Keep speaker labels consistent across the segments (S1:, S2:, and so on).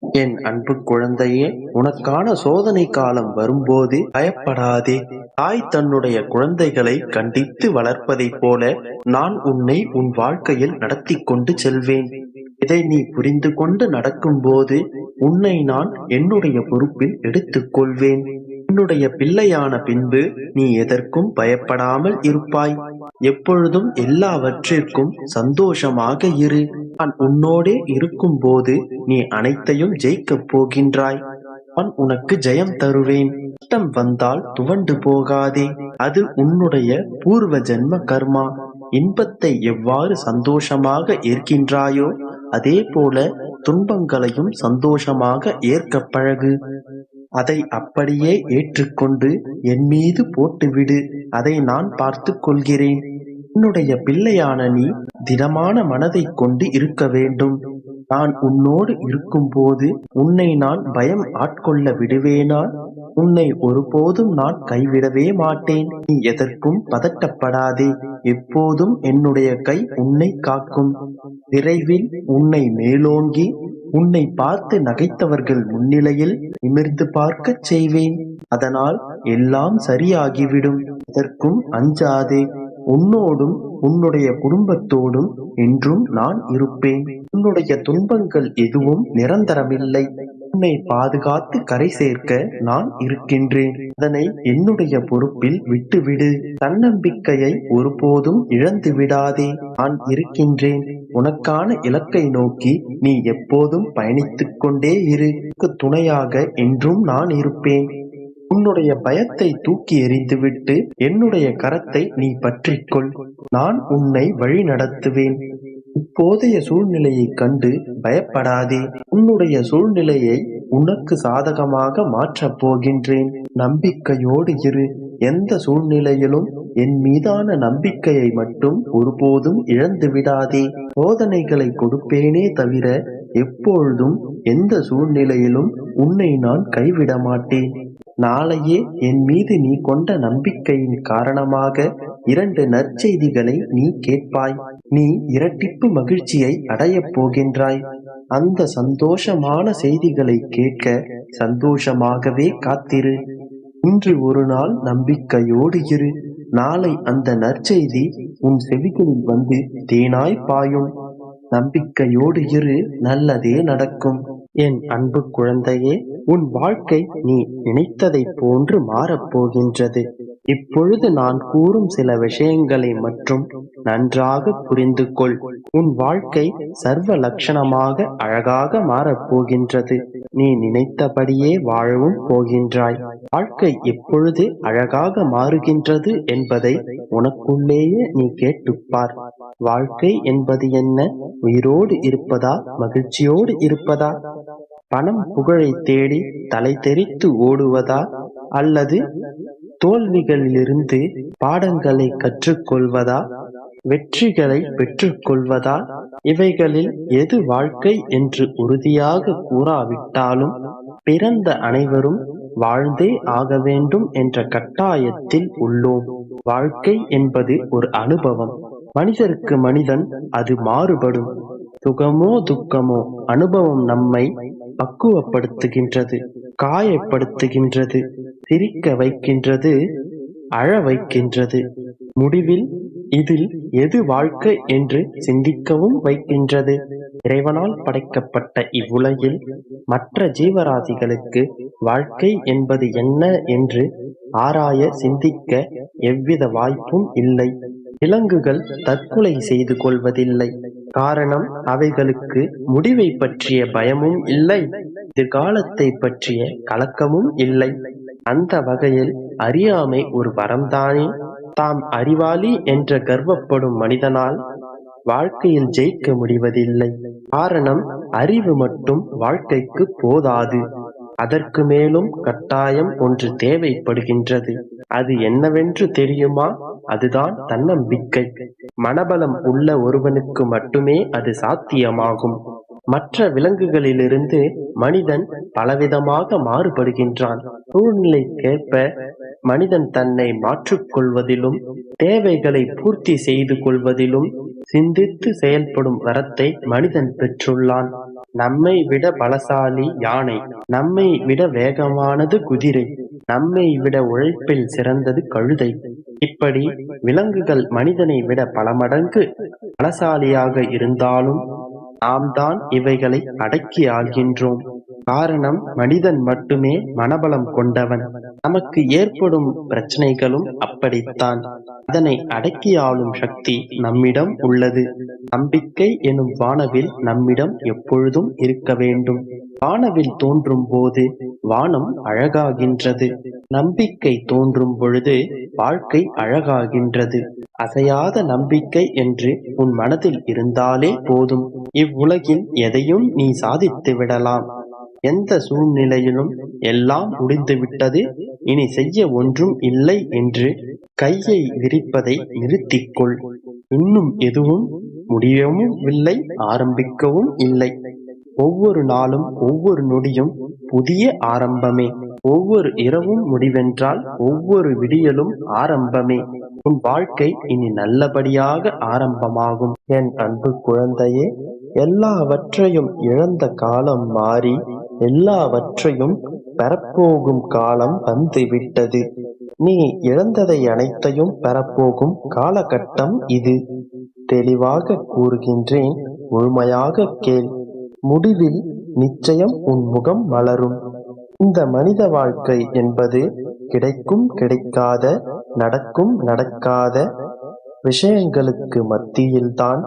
S1: என் அன்பு குழந்தையே உனக்கான சோதனை காலம் வரும்போது பயப்படாதே. தாய் தன்னுடைய குழந்தைகளை கண்டித்து வளர்ப்பதைப் போல நான் உன்னை உன் வாழ்க்கையில் நடத்தி கொண்டு செல்வேன். இதை நீ புரிந்து கொண்டு நடக்கும்போது உன்னை நான் என்னுடைய பொறுப்பில் எடுத்துக் கொள்வேன். என்னுடைய பிள்ளையான பின்பு நீ எதற்கும் பயப்படாமல் இருப்பாய். எப்பொழுதும் எல்லாவற்றிற்கும் சந்தோஷமாக இரு. நான் உன்னோடே இருக்கும்போது நீ அனைத்தையும் ஜெயிக்கப் போகின்றாய். நான் உனக்கு ஜெயம் தருவேன். கஷ்டம் வந்தால் துவண்டு போகாதே. அது உன்னுடைய பூர்வ ஜென்ம கர்மா. இன்பத்தை எவ்வாறு சந்தோஷமாக ஏற்கின்றாயோ அதே போல துன்பங்களையும் சந்தோஷமாக ஏற்க பழகு. அதை அப்படியே ஏற்றுக்கொண்டு என் மீது போட்டுவிடு. அதை நான் பார்த்து கொள்கிறேன். உன்னுடைய பிள்ளையான நீ திடமான மனதை கொண்டு இருக்க வேண்டும். நான் உன்னோடு இருக்கும்போது உன்னை நான் பயம் ஆட்கொள்ள விடுவேனா? உன்னை ஒருபோதும் நான் கைவிடவே மாட்டேன். நீ எதற்கும் பதட்டப்படாதே. எப்போதும் என்னுடைய கை உன்னை காக்கும். விரைவில் உன்னை மேலோங்கி உன்னை பார்த்து நகைத்தவர்கள் முன்னிலையில் நிமிர்ந்து பார்க்கச் செய்வேன். அதனால் எல்லாம் சரியாகிவிடும். எதற்கும் அஞ்சாதே. உன்னோடும் உன்னுடைய குடும்பத்தோடும் என்றும் நான் இருப்பேன். உன்னுடைய துன்பங்கள் எதுவும் நிரந்தரமில்லை. உன்னை பாதுகாத்து கரை சேர்க்க நான் இருக்கின்றேன். அதனை என்னுடைய பொறுப்பில் விட்டுவிடு. தன்னம்பிக்கையை ஒருபோதும் இழந்து விடாதே. நான் இருக்கின்றேன். உனக்கான இலக்கை நோக்கி நீ எப்போதும் பயணித்துக் கொண்டே இரு துணையாக என்றும் நான் இருப்பேன். உன்னுடைய பயத்தை தூக்கி எறிந்துவிட்டு என்னுடைய கரத்தை நீ பற்றிக்கொள். நான் உன்னை வழி நடத்துவேன். இப்போதைய சூழ்நிலையைக் கண்டு பயப்படாதே. உன்னுடைய சூழ்நிலையை உனக்கு சாதகமாக மாற்றப் போகின்றேன். நம்பிக்கையோடு இரு. எந்த சூழ்நிலையிலும் என் மீதான நம்பிக்கையை மட்டும் ஒருபோதும் இழந்து விடாதே. சோதனைகளை கொடுப்பேனே தவிர எப்பொழுதும் எந்த சூழ்நிலையிலும் உன்னை நான் கைவிட மாட்டேன் நாளையே என் மீது நீ கொண்ட நம்பிக்கையின் காரணமாக இரண்டு நற்செய்திகளை நீ கேட்பாய். நீ இரட்டிப்பு மகிழ்ச்சியை அடையப் போகின்றாய். அந்த சந்தோஷமான செய்திகளை கேட்க சந்தோஷமாகவே காத்திரு. இன்று ஒரு நாள் நம்பிக்கையோடு இரு. நாளை அந்த நற்செய்தி உன் செவிகளில் வந்து தேனாய் பாயும். நம்பிக்கையோடு இரு நல்லதே நடக்கும். என் அன்பு குழந்தையே உன் வாழ்க்கை நீ நினைத்ததைப் போன்று மாறப்போகின்றது இப்பொழுது நான் கூறும் சில விஷயங்களை மற்றும் நன்றாக புரிந்து கொள் உன் வாழ்க்கை சர்வ லட்சணமாக அழகாக மாறப்போகின்றது நீ நினைத்தபடியே வாழவும் போகின்றாய். வாழ்க்கை எப்பொழுது அழகாக மாறுகின்றது என்பதை உனக்குள்ளேயே நீ கேட்டுப்பார். வாழ்க்கை என்பது என்ன? உயிரோடு இருப்பதா? மகிழ்ச்சியோடு இருப்பதா? பணம் புகழை தேடி தலை தெரித்து ஓடுவதா அல்லது தோல்விகளிலிருந்து பாடங்களை கற்றுக்கொள்வதா? வெற்றிகளை பெற்றுக்கொள்வதா? இவைகளில் எது வாழ்க்கை என்று உறுதியாக கூறாவிட்டாலும் பிறந்த அனைவரும் வாழ்ந்தே ஆக வேண்டும் என்ற கட்டாயத்தில் உள்ளோம். வாழ்க்கை என்பது ஒரு அனுபவம். மனிதருக்கு மனிதன் அது மாறுபடும். சுகமோ துக்கமோ அனுபவம் நம்மை பக்குவப்படுத்துகின்றது காயப்படுத்துகின்றது சிரிக்க வைக்கின்றது அழ வைக்கின்றது. முடிவில் இதில் எது வாழ்க்கை என்று சிந்திக்கவும் வைக்கின்றது. இறைவனால் படைக்கப்பட்ட இவ்வுலகில் மற்ற ஜீவராசிகளுக்கு வாழ்க்கை என்பது என்ன என்று ஆராய சிந்திக்க எவ்வித வாய்ப்பும் இல்லை. விலங்குகள் தற்கொலை செய்து கொள்வதில்லை. காரணம் அவைகளுக்கு முடிவை பற்றிய பயமும் இல்லை. எதிர்காலத்தை பற்றிய கலக்கமும் இல்லை. அந்த வகையில் அறியாமை ஒரு வரம்தானே? தாம் அறிவாளி என்ற கர்வப்படும் மனிதனால் வாழ்க்கையில் ஜெயிக்க முடிவதில்லை. காரணம் அறிவு மட்டும் வாழ்க்கைக்கு போதாது. அதற்கு மேலும் கட்டாயம் ஒன்று தேவைப்படுகின்றது. அது என்னவென்று தெரியுமா? அதுதான் தன்னம்பிக்கை மனபலம் உள்ள ஒருவனுக்கு மட்டுமே அது சாத்தியமாகும். மற்ற விலங்குகளிலிருந்து மனிதன் பலவிதமாக மாறுபடுகின்றான். சூழ்நிலைக்கேற்ப மனிதன் தன்னை மாற்றிக்கொள்வதிலும் தேவைகளை பூர்த்தி செய்து கொள்வதிலும் சிந்தித்து செயல்படும் வரத்தை மனிதன் பெற்றுள்ளான். நம்மை விட பலசாலி யானை நம்மை விட வேகமானது குதிரை. நம்மை விட உழைப்பில் சிறந்தது கழுதை. இப்படி விலங்குகள் மனிதனை விட பல மடங்கு பலசாலியாக இருந்தாலும் நாம் தான் இவைகளை அடக்கி ஆள்கின்றோம். காரணம் மனிதன் மட்டுமே மனபலம் கொண்டவன். நமக்கு ஏற்படும் பிரச்சனைகளும் அப்படித்தான். அதனை அடக்கி ஆளும் சக்தி நம்மிடம் உள்ளது. நம்பிக்கை எனும் வானவில் நம்மிடம் எப்பொழுதும் இருக்க வேண்டும். வானவில் தோன்றும் போது வானம் அழகாகின்றது. நம்பிக்கை தோன்றும் பொழுது வாழ்க்கை அழகாகின்றது. அசையாத நம்பிக்கை என்று உன் மனதில் இருந்தாலே போதும். இவ்வுலகில் எதையும் நீ சாதித்து விடலாம். எந்த சூழ்நிலையிலும் எல்லாம் முடிந்துவிட்டது. இனி செய்ய ஒன்றும் இல்லை என்று கையை விரிப்பதை நிறுத்திக்கொள். இன்னும் எதுவும் முடியவும் இல்லை ஆரம்பிக்கவும் இல்லை. ஒவ்வொரு நாளும் ஒவ்வொரு நொடியும் புதிய ஆரம்பமே. ஒவ்வொரு இரவும் முடிவென்றால் ஒவ்வொரு விடியலும் ஆரம்பமே. உன் வாழ்க்கை இனி நல்லபடியாக ஆரம்பமாகும். என் அன்பு குழந்தையே எல்லாவற்றையும் இழந்த காலம் மாறி எல்லாவற்றையும் பெறப்போகும் காலம் வந்துவிட்டது. நீ இழந்ததை அனைத்தையும் பெறப்போகும் காலகட்டம் இது. தெளிவாக கூறுகின்றேன் முழுமையாக கேள். முடிவில் நிச்சயம் உன் முகம் மலரும். இந்த மனித வாழ்க்கை என்பது கிடைக்கும் கிடைக்காத நடக்கும் நடக்காத விஷயங்களுக்கு மத்தியில்தான்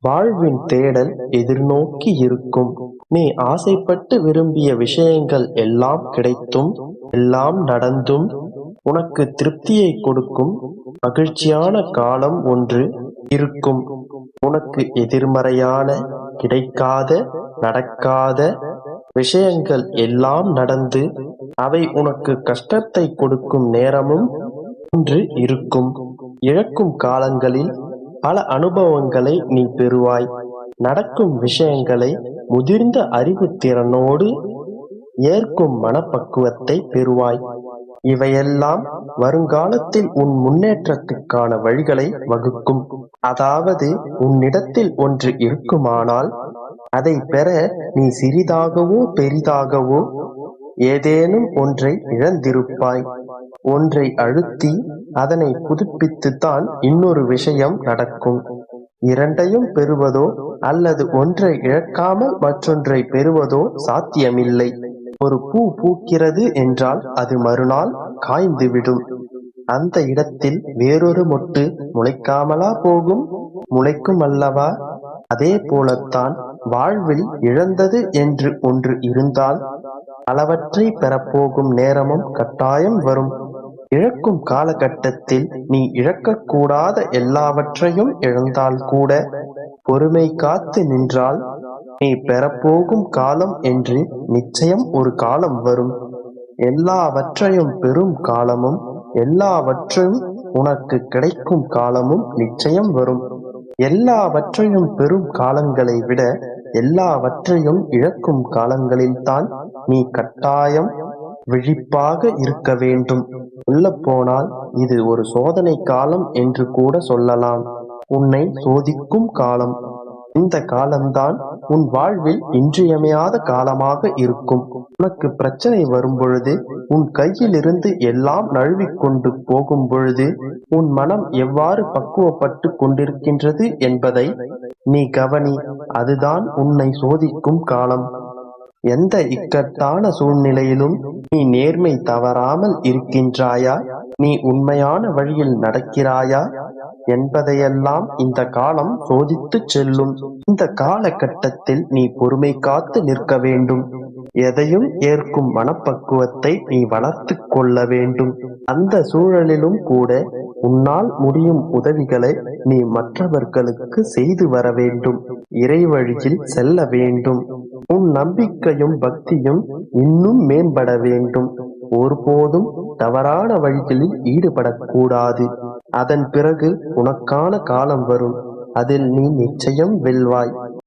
S1: வாழ்வின் தேடல் எதிர்நோக்கி இருக்கும். நீ ஆசைப்பட்டு விரும்பிய விஷயங்கள் எல்லாம் கிடைத்தும் எல்லாம் நடந்தும் உனக்கு திருப்தியை கொடுக்கும் மகிழ்ச்சியான காலம் ஒன்று இருக்கும். உனக்கு எதிர்மறையான கிடைக்காத நடக்காத விஷயங்கள் எல்லாம் நடந்து அவை உனக்கு கஷ்டத்தை கொடுக்கும் நேரமும் ஒன்று இருக்கும். இழக்கும் காலங்களில் பல அனுபவங்களை நீ பெறுவாய். நடக்கும் விஷயங்களை முதிர்ந்த அறிவு திறனோடு ஏற்கும் மனப்பக்குவத்தை பெறுவாய். இவையெல்லாம் வருங்காலத்தில் உன் முன்னேற்றத்துக்கான வழிகளை வகுக்கும். அதாவது உன்னிடத்தில் ஒன்று இருக்குமானால் அதை பெற நீ சிறிதாகவோ பெரிதாகவோ ஏதேனும் ஒன்றை இழந்திருப்பாய். ஒன்றை அழுத்தி அதனை புதுப்பித்துத்தான் இன்னொரு விஷயம் நடக்கும். இரண்டையும் பெறுவதோ அல்லது ஒன்றை இழக்காமல் மற்றொன்றை பெறுவதோ சாத்தியமில்லை. ஒரு பூ பூக்கிறது என்றால் அது மறுநாள் காய்ந்துவிடும் அந்த இடத்தில் வேறொரு மொட்டு முளைக்காமலா போகும்? முளைக்கும் அல்லவா? அதே போலத்தான் வாழ்வில் இழந்தது என்று ஒன்று இருந்தால் அளவற்றை பெறப்போகும் நேரமும் கட்டாயம் வரும். இழக்கும் காலகட்டத்தில் நீ இழக்கக்கூடாத எல்லாவற்றையும் இழந்தால் கூட பொறுமை காத்து நின்றால் நீ பெறப்போகும் காலம் என்று நிச்சயம் ஒரு காலம் வரும். எல்லாவற்றையும் பெறும் காலமும் எல்லாவற்றையும் உனக்கு கிடைக்கும் காலமும் நிச்சயம் வரும். எல்லாவற்றையும் பெறும் காலங்களை விட எல்லாவற்றையும் இழக்கும் காலங்களில்தான் நீ கட்டாயம் விழிப்பாக இருக்க வேண்டும். போனால் இது ஒரு சோதனை காலம் என்று கூட சொல்லலாம். உன்னை சோதிக்கும் காலம். இந்த காலம்தான் உன் வாழ்வில் இன்றியமையாத காலமாக இருக்கும். உனக்கு பிரச்சனை வரும் பொழுது உன் கையிலிருந்து எல்லாம் நழுவிக் கொண்டு போகும் பொழுது உன் மனம் எவ்வாறு பக்குவப்பட்டு கொண்டிருக்கின்றது என்பதை நீ கவனி. அதுதான் உன்னை சோதிக்கும் காலம். எந்த இக்கட்டான சூழ்நிலையிலும் நீ நேர்மை தவறாமல் இருக்கின்றாயா? நீ உண்மையான வழியில் நடக்கிறாயா? என்பதையெல்லாம் இந்த காலம் சோதித்துச் செல்லும். இந்த காலகட்டத்தில் நீ பொறுமை காத்து நிற்க வேண்டும். எதையும் ஏற்கும் மனப்பக்குவத்தை நீ வளர்த்துக் கொள்ள வேண்டும். அந்த சூழலிலும் கூட உன்னால் முடியும் உதவிகளை நீ மற்றவர்களுக்கு செய்து வர வேண்டும். இறைவழியில் செல்ல வேண்டும். உன் நம்பிக்கையும் பக்தியும் இன்னும் மேம்பட வேண்டும். ஒருபோதும் தவறான வழிகளில் ஈடுபடக்கூடாது. அதன் பிறகு உனக்கான காலம் வரும். அதில் நீ நிச்சயம் வெல்வாய்.